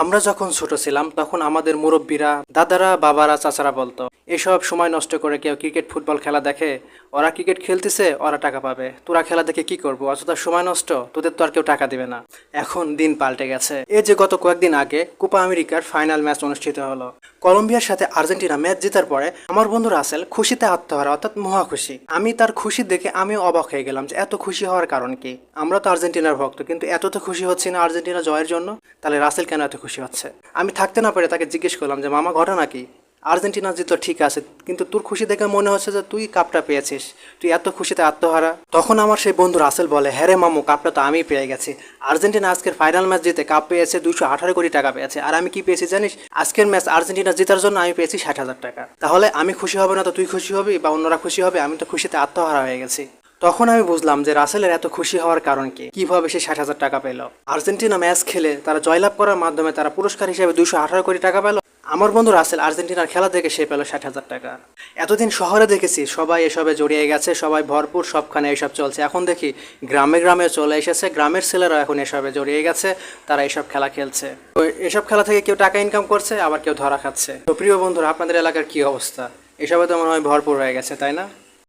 আমরা যখন ছোট ছিলাম, তখন আমাদের মুরব্বীরা, দাদারা, বাবারা, চাচারা বলতো, এসব সময় নষ্ট করে কেউ ক্রিকেট, ফুটবল খেলা দেখে, ওরা ক্রিকেট খেলতেছে, ওরা টাকা পাবে। তোরা খেলা দেখে কি করব? অযথা সময় নষ্ট, তোদের তো আর কেউ টাকা দিবে না। এখন দিন পাল্টে গেছে। এই যে গত কয়েকদিন আগে কোপা আমেরিকার ফাইনাল ম্যাচ অনুষ্ঠিত হলো। কলম্বিয়ার সাথে আর্জেন্টিনা ম্যাচ জেতার পরে আমার বন্ধু রাসেল খুশিতে আত্মহারা, অর্থাৎ মহা খুশি। আমি তার খুশি দেখে আমিও অবাক হয়ে গেলাম যে এত খুশি হওয়ার কারণ কি? আমরা তো আর্জেন্টিনার ভক্ত, কিন্তু এত তো খুশি হচ্ছি না আর্জেন্টিনা জয়ের জন্য? তাহলে রাসেল কেন এত খুশি হচ্ছে। আমি থাকতে না পেরে তাকে জিজ্ঞেস করলাম যে, মামা, ঘটনা কি? আর্জেন্টিনা জিতলো ঠিক আছে, কিন্তু তোর খুশি দেখে মনে হচ্ছে যে, তুই কাপটা পেয়েছিস। তুই এত খুশিতে আত্মহারা? তখন আমার সেই বন্ধু রাসেল বলে হ্যাঁ রে মামু, কাপটা তো আমি পেয়ে গেছি। আর্জেন্টিনা আজকের ফাইনাল ম্যাচ জিতে কাপ পেয়েছে দুশো আঠারো কোটি টাকা পেয়েছে। আর আমি কি পেয়েছি জানিস? আজকের ম্যাচ আর্জেন্টিনা জেতার জন্য আমি পেয়েছি ষাট হাজার টাকা। তাহলে আমি খুশি হবে না তো তুই খুশি হবি? বা অন্যরা খুশি হবে? আমি তো খুশিতে আত্মহারা হয়ে গেছি। তখন আমি বুঝলাম যে রাসেলের এত খুশি হওয়ার কারণ কি? কীভাবে সে ষাট হাজার টাকা পেল? আর্জেন্টিনা ম্যাচ খেলে তারা জয়লাভ করার মাধ্যমে তারা পুরস্কার হিসেবে দুশো আঠারো কোটি টাকা পেল। আমার বন্ধু রাসেল আর্জেন্টিনার খেলা দেখে সে পেল ষাট হাজার টাকা। এতদিন শহরে দেখেছি, সবাই এসবে জড়িয়ে গেছে, সবাই ভরপুর, সবখানে এসব চলছে। এখন দেখি গ্রামে গ্রামে চলে এসেছে, গ্রামের ছেলেরা এখন এসবে জড়িয়ে গেছে, তারা এসব খেলা খেলছে। এসব খেলা থেকে কেউ টাকা ইনকাম করছে, আবার কেউ ধরা খাচ্ছে। তো প্রিয় বন্ধুরা, আপনাদের এলাকার কি অবস্থা? এসবে তো মনে হয় ভরপুর হয়ে গেছে, তাই না?